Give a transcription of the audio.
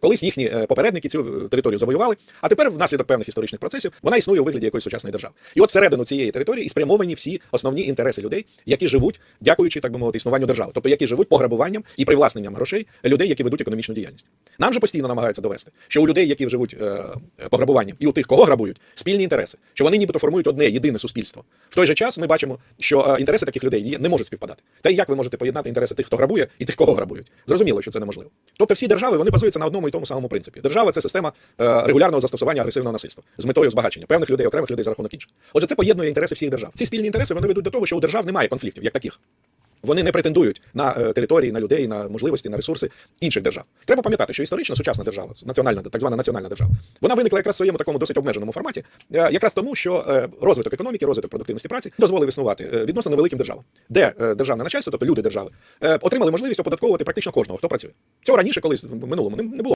Колись їхні е, попередники цю е, територію завоювали, а тепер, внаслідок певних історичних процесів, вона існує у вигляді якоїсь сучасної держави. І от всередину цієї території і спрямовані всі основні інтереси людей, які живуть, дякуючи, так би мовити, існуванню держави, тобто які живуть пограбуванням і привласненням грошей людей, які ведуть економічну діяльність. Нам же постійно намагаються довести, що у людей, які живуть е, пограбуванням, і у тих, кого грабують, спільні інтереси, що вони нібито формують одне єдине суспільство. В той же час ми бачимо, що е, інтереси таких людей не можуть співпадати. Та й як ви можете поєднати інтереси тих, хто грабує, і тих, кого грабують? Зрозуміло, що це неможливо. Тобто всі держави вони базуються на одному і тому самому принципі. Держава це система е, регулярного застосування агресивного насильства з метою збагачення певних людей, окремих людей за рахунок інших. Отже, це поєднує інтереси всіх держав. Ці спільні інтереси вони ведуть до того, що у держав немає конфліктів як таких. Вони не претендують на е, території, на людей, на можливості, на ресурси інших держав. Треба пам'ятати, що історично сучасна держава, національна, так звана національна держава, вона виникла якраз в своєму такому досить обмеженому форматі, е, якраз тому, що е, розвиток економіки, розвиток продуктивності праці дозволив існувати відносно невеликим державам, де державне начальство, тобто люди держави, отримали можливість оподатковувати практично кожного, хто працює. Цього раніше, колись в минулому не було.